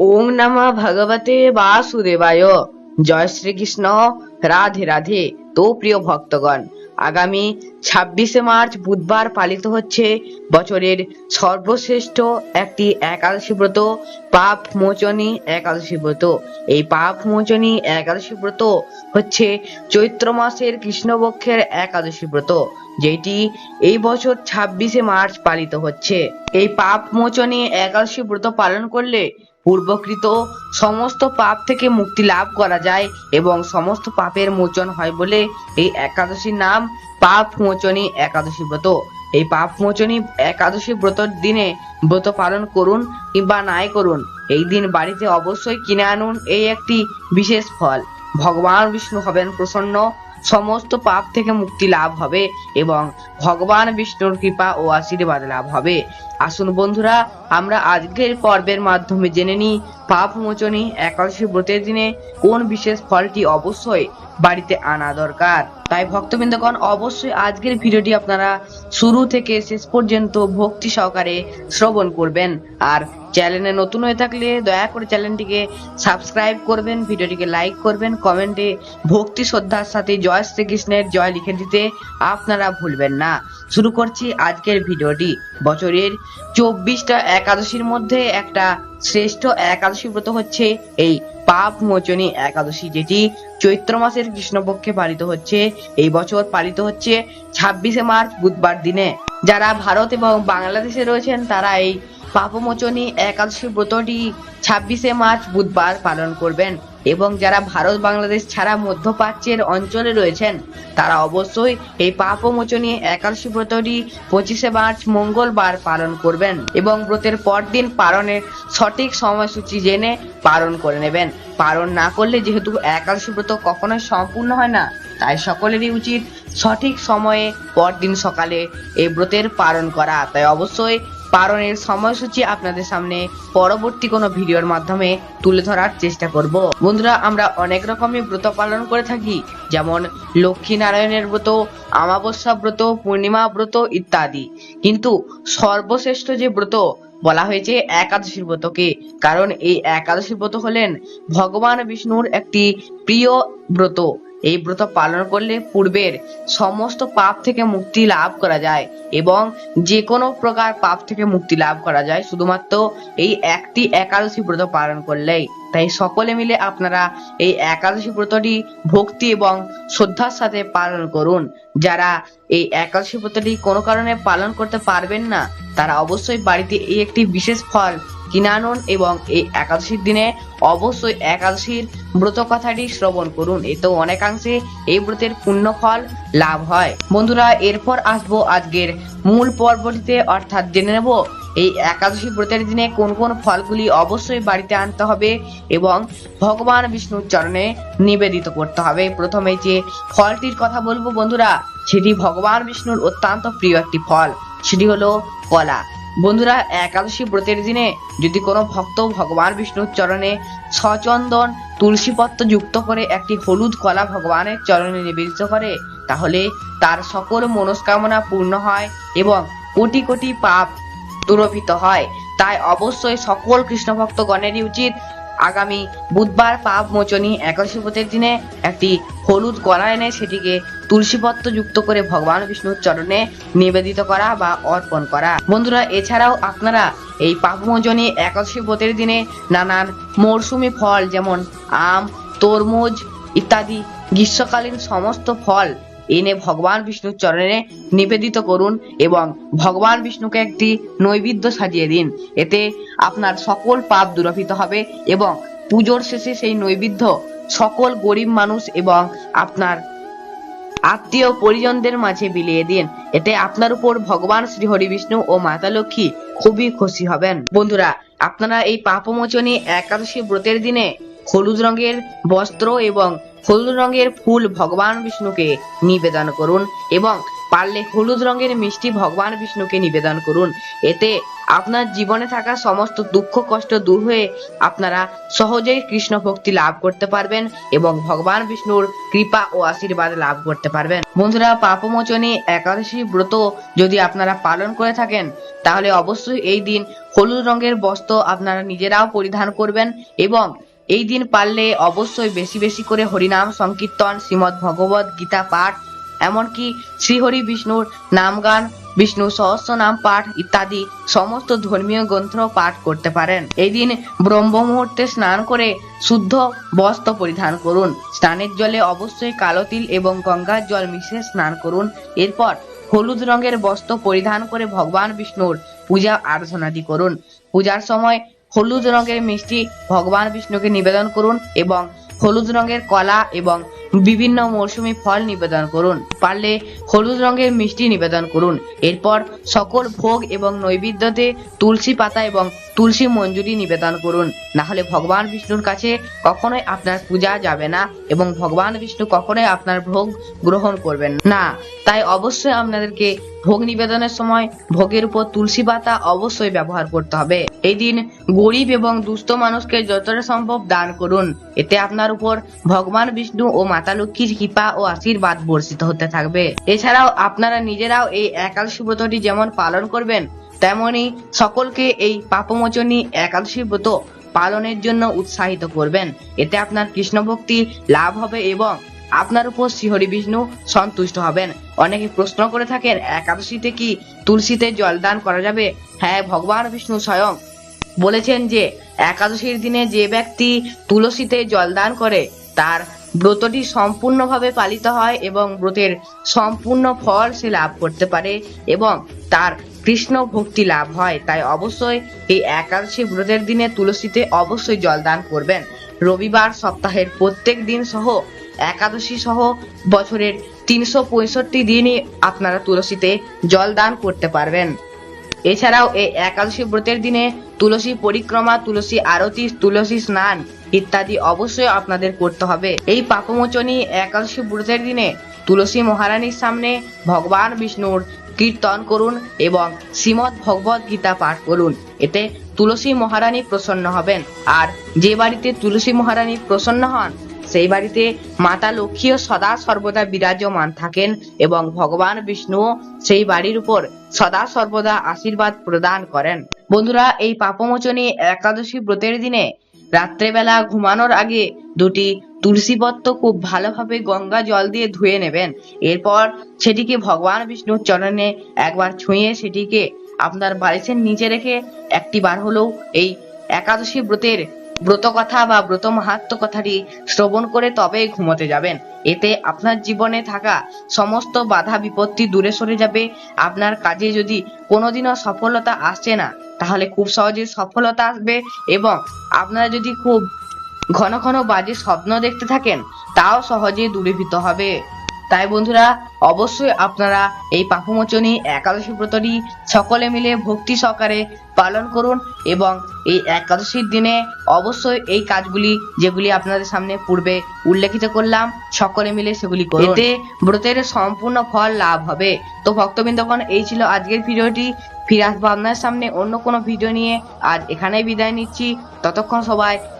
ওং নমঃ ভগবতে বাসুদেবায়। জয় শ্রীকৃষ্ণ। রাধে রাধে। তো প্রিয় ভক্তগণ, আগামী ছাব্বিশে মার্চ বুধবার পালিত হচ্ছে বছরের সর্বশ্রেষ্ঠ একটি একাদশী ব্রত, পাপ মোচনী একাদশী ব্রত। এই পাপ মোচনী একাদশী ব্রত হচ্ছে চৈত্র মাসের কৃষ্ণপক্ষের একাদশী ব্রত, যেটি এই বছর ছাব্বিশে মার্চ পালিত হচ্ছে। এই পাপ মোচনী একাদশী ব্রত পালন করলে পূর্বকৃত সমস্ত পাপ থেকে মুক্তি লাভ করা যায় এবং সমস্ত পাপের মোচন হয় বলে এই একাদশীর নাম পাপ মোচনী একাদশী ব্রত। এই পাপ মোচনী একাদশী ব্রতর দিনে ব্রত পালন করুন কিংবা নাই করুন। এই দিন বাড়িতে অবশ্যই কিনে আনুন এই একটি বিশেষ ফল। ভগবান বিষ্ণু হবেন প্রসন্ন, সমস্ত পাপ থেকে মুক্তি লাভ হবে এবং ভগবান বিষ্ণুর কৃপা ও আশীর্বাদ লাভ হবে। আসুন বন্ধুরা আমরা আজকের পর্বের মাধ্যমে জেনে নিই পাপ মোচনী একাদশী ব্রতের দিনে কোন বিশেষ ফলটি অবশ্যই বাড়িতে আনা দরকার। তাই ভক্তবৃন্দগণ, অবশ্যই আজকের ভিডিওটি আপনারা শুরু থেকে শেষ পর্যন্ত ভক্তি সহকারে শ্রবণ করবেন। আর চ্যানেলে নতুন হয়ে থাকলে দয়া করে চ্যানেলটিকে সাবস্ক্রাইব করবেন, ভিডিওটিকে লাইক করবেন, কমেন্টে ভক্তি শ্রদ্ধার সাথে জয় শ্রীকৃষ্ণের জয় লিখে দিতে আপনারা ভুলবেন না। শুরু করছি আজকের ভিডিওটি। বছরের চব্বিশটা একাদশীর মধ্যে একটা শ্রেষ্ঠ একাদশী ব্রত হচ্ছে এই পাপ মোচনী একাদশী, যেটি চৈত্র মাসের কৃষ্ণপক্ষে পালিত হচ্ছে। এই বছর পালিত হচ্ছে ছাব্বিশে মার্চ, বুধবার দিনে। যারা ভারত এবং বাংলাদেশে রয়েছেন, তারা এই পাপমোচনী একাদশী ব্রতটি ছাব্বিশে মার্চ, বুধবার পালন করবেন। এবং যারা ভারত বাংলাদেশ ছাড়া মধ্যপ্রাচ্যের অঞ্চলে রয়েছেন, তারা অবশ্যই এই পাপমোচনী একাদশী ব্রতটি পঁচিশে মার্চ মঙ্গলবার পালন করবেন এবং ব্রতের পরদিন পালনের সঠিক সময়সূচি জেনে পালন করে নেবেন। পালন না করলে যেহেতু একাদশী ব্রত কখনোই সম্পূর্ণ হয় না, তাই সকলেরই উচিত সঠিক সময়ে পরদিন সকালে এই ব্রতের পালন করা। তাই অবশ্যই পালনের সময়সূচি আপনাদের সামনে পরবর্তী কোনো ভিডিওর মাধ্যমে তুলে ধরার চেষ্টা করব। বন্ধুরা, আমরা অনেক রকমের ব্রত পালন করে থাকি। যেমন লক্ষ্মী নারায়ণের ব্রত আমাবস্যা ব্রত, পূর্ণিমা ব্রত ইত্যাদি। কিন্তু সর্বশ্রেষ্ঠ যে ব্রত বলা হয়েছে একাদশী ব্রতকে, কারণ এই একাদশী ব্রত হলেন ভগবান বিষ্ণুর একটি প্রিয় ব্রত। এই ব্রত পালন করলে পূর্বের সমস্ত পাপ থেকে মুক্তি লাভ করা যায় এবং যে কোনো প্রকার পাপ থেকে মুক্তি লাভ করা যায়। শুধুমাত্র এই একটি একাদশী ব্রত পালন করলেই। তাই সকলে মিলে আপনারা এই একাদশী ব্রতটি ভক্তি এবং শ্রদ্ধার সাথে পালন করুন। যারা এই একাদশী ব্রতটি কোনো কারণে পালন করতে পারবেন না, তারা অবশ্যই বাড়িতে এই একটি বিশেষ ফল কিনে আনুন এবং এই একাদশীর দিনে অবশ্যই একাদশীর ব্রত কথাটি শ্রবণ করুন। এতেও অনেকাংশে এই ব্রতের পুণ্য ফল লাভ হয়। বন্ধুরা, এরপর আসব আজকের মূল পর্বটিতে। অর্থাৎ জেনে নেব, এই একাদশী ব্রতের দিনে কোন কোন ফলগুলি অবশ্যই বাড়িতে আনতে হবে এবং ভগবান বিষ্ণুর চরণে নিবেদিত করতে হবে। প্রথমে যে ফলটির কথা বলব বন্ধুরা, সেটি ভগবান বিষ্ণুর অত্যন্ত প্রিয় একটি ফল। সেটি হলো কলা। বন্ধুরা, একাদশী ব্রতের দিনে যদি কোনো ভক্ত ভগবান বিষ্ণুর চরণে সচন্দন তুলসী পত্র যুক্ত করে একটি হলুদ কলা ভগবানের চরণে নিবেদিত করে, তাহলে তার সকল মনস্কামনা পূর্ণ হয় এবং কোটি কোটি পাপ দূরভূত হয়। তাই অবশ্যই সকল কৃষ্ণ ভক্তগণেরই উচিত আগামী বুধবার পাপ মোচনী একাদশী ব্রতের দিনে একটি হলুদ কলা এনে সেটিকে তুলসীপত্র যুক্ত করে ভগবান বিষ্ণুর চরণে নিবেদিত করা বা অর্পণ করা। বন্ধুরা, এছাড়াও আপনারা এই পাপমোচনী একাদশী ব্রতের দিনে নানান মরশুমি ফল যেমন আম, তরমুজ ইত্যাদি গ্রীষ্মকালীন সমস্ত ফল এনে ভগবান বিষ্ণুর চরণে নিবেদিত করুন এবং ভগবান বিষ্ণুকে একটি নৈবেদ্য সাজিয়ে দিন। এতে আপনার সকল পাপ দূরভূত হবে এবং পুজোর শেষে সেই নৈবেদ্য সকল গরিব মানুষ এবং আপনার আত্মীয় পরিজনদের মাঝে বিলিয়ে দিন। এতে আপনার উপর ভগবান শ্রী হরি বিষ্ণু ও মাতা লক্ষ্মী খুবই খুশি হবেন। বন্ধুরা, আপনারা এই পাপমোচনী একাদশী ব্রতের দিনে হলুদ রঙের বস্ত্র এবং হলুদ রঙের ফুল ভগবান বিষ্ণুকে নিবেদন করুন এবং পারলে হলুদ রঙের মিষ্টি ভগবান বিষ্ণুকে নিবেদন করুন। এতে আপনার জীবনে থাকা সমস্ত দুঃখ, কষ্ট দূর হয়ে আপনারা সহজেই কৃষ্ণ ভক্তি লাভ করতে পারবেন এবং ভগবান বিষ্ণুর কৃপা ও আশীর্বাদ লাভ করতে পারবেন। বন্ধুরা, পাপমোচনী একাদশী ব্রত যদি আপনারা পালন করে থাকেন, তাহলে অবশ্যই এই দিন হলুদ রঙের বস্ত্র আপনারা নিজেরাও পরিধান করবেন এবং এই দিন পারলে অবশ্যই বেশি বেশি করে হরিনাম সংকীর্তন শ্রীমৎ ভগবত গীতা পাঠ, এমনকি শ্রীহরি বিষ্ণুর নামগান বিষ্ণু সহস্র নাম পাঠ ইত্যাদি সমস্ত ধর্মীয় গ্রন্থ পাঠ করতে পারেন। এই দিন ব্রহ্ম মুহূর্তে স্নান করে শুদ্ধ বস্ত্র পরিধান করুন। স্নানের জলে অবশ্যই কালো তিল এবং গঙ্গার জল মিশিয়ে স্নান করুন। এরপর হলুদ রঙের বস্ত্র পরিধান করে ভগবান বিষ্ণুর পূজা আরাধনাদি করুন। পূজার সময় হলুদ রঙের মিষ্টি ভগবান বিষ্ণুকে নিবেদন করুন এবং হলুদ রঙের কলা এবং বিভিন্ন মৌসুমী ফল নিবেদন করুন। পারলে হলুদ রঙের মিষ্টি নিবেদন করুন। এরপর সকল ভোগ এবং নৈবেদ্যতে তুলসী পাতা এবং তুলসী মঞ্জুরি নিবেদন করুন। না হলে ভগবান বিষ্ণুর কাছে কখনোই আপনার পূজা যাবে না এবং ভগবান বিষ্ণু কখনোই আপনার ভোগ গ্রহণ করবেন না। তাই অবশ্যই আপনাদেরকে ভোগ নিবেদনের সময় ভোগের উপর তুলসী পাতা অবশ্যই ব্যবহার করতে হবে। এই দিন গরিব এবং দুস্থ মানুষকে যতটা সম্ভব দান করুন। এতে আপনার উপর ভগবান বিষ্ণু ও মাতা লক্ষ্মীর কৃপা ও আশীর্বাদ বর্ষিত হতে থাকবে। এছাড়াও আপনারা নিজেরাও এই একাদশী ব্রতটি যেমন পালন করবেন তেমনি সকলকে এই পাপমোচনী একাদশী ব্রত পালনের জন্য উৎসাহিত করবেন। এতে আপনার কৃষ্ণ ভক্তি লাভ হবে এবং আপনার উপর শ্রীহরি বিষ্ণু সন্তুষ্ট হবেন। অনেকে প্রশ্ন করে থাকেন, একাদশীতে কি তুলসীতে জলদান করা যাবে? হ্যাঁ ভগবান বিষ্ণু স্বয়ং বলেছেন যে, একাদশীর দিনে যে ব্যক্তি তুলসীতে জলদান করে, তার ব্রতটি সম্পূর্ণভাবে পালিত হয় এবং ব্রতের সম্পূর্ণ ফল সে লাভ করতে পারে এবং তার কৃষ্ণ ভক্তি লাভ হয়, তাই অবশ্যই এই একাদশী ব্রতের দিনে তুলসীতে অবশ্যই জলদান করবেন। রবিবার সপ্তাহের প্রত্যেক দিন সহ, একাদশী সহ বছরের তিনশো পঁয়ষট্টি দিনই আপনারা তুলসীতে জল দান করতে পারবেন। এছাড়াও এই একাদশী ব্রতের দিনে তুলসী পরিক্রমা, তুলসী আরতি, তুলসী স্নান ইত্যাদি অবশ্যই আপনাদের করতে হবে। এই পাপমোচনী একাদশী ব্রতের দিনে তুলসী মহারানীর সামনে ভগবান বিষ্ণুর কীর্তন করুন এবং শ্রীমৎ ভগবত গীতা পাঠ করুন। এতে তুলসী মহারানী প্রসন্ন হবেন। আর যে বাড়িতে তুলসী মহারানী প্রসন্ন হন, সেই বাড়িতে মাতা লক্ষ্মীও সদা সর্বদা বিরাজমান থাকেন এবং ভগবান বিষ্ণু সেই বাড়ির উপর সদা সর্বদা আশীর্বাদ প্রদান করেন। বন্ধুরা, এই পাপমোচনী একাদশী ব্রতের দিনে রাত্রেবেলা ঘুমানোর আগে দুটি তুলসী পত্র খুব ভালোভাবে গঙ্গা জল দিয়ে ধুয়ে নেবেন। এরপর সেটিকে ভগবান বিষ্ণুর চরণে একবার ছুঁয়ে সেটিকে আপনার বালিশের নিচে রেখে একটি বার হলেও এই একাদশী ব্রতের ব্রত কথা বা ব্রত মাহাত্ম কথাটি শ্রবণ করে তবেই ঘুমোতে যাবেন। এতে আপনার জীবনে থাকা সমস্ত বাধা বিপত্তি দূরে সরে যাবে। আপনার কাজে যদি কোনোদিনও সফলতা আসছে না, তাহলে খুব সহজে সফলতা আসবে এবং আপনারা যদি খুব ঘন ঘন বাজে স্বপ্ন দেখতে থাকেন, তাও সহজে দূরীভূত হবে। তাই বন্ধুরা, অবশ্যই আপনারা এই পাপমোচনী একাদশী ব্রতটি সকলে মিলে ভক্তি সহকারে পালন করুন এবং এই একাদশীর দিনে অবশ্যই এই কাজগুলি, যেগুলি আপনাদের সামনে পূর্বে উল্লেখিত করলাম, সকলে মিলে সেগুলি করুন। এতে ব্রতের সম্পূর্ণ ফল লাভ হবে। তো ভক্তবৃন্দগণ, এই ছিল আজকের ভিডিওটি। ফিরে আসব আপনার সামনে অন্য কোনো ভিডিও নিয়ে। আজ এখানেই বিদায় নিচ্ছি। ততক্ষণ সবাই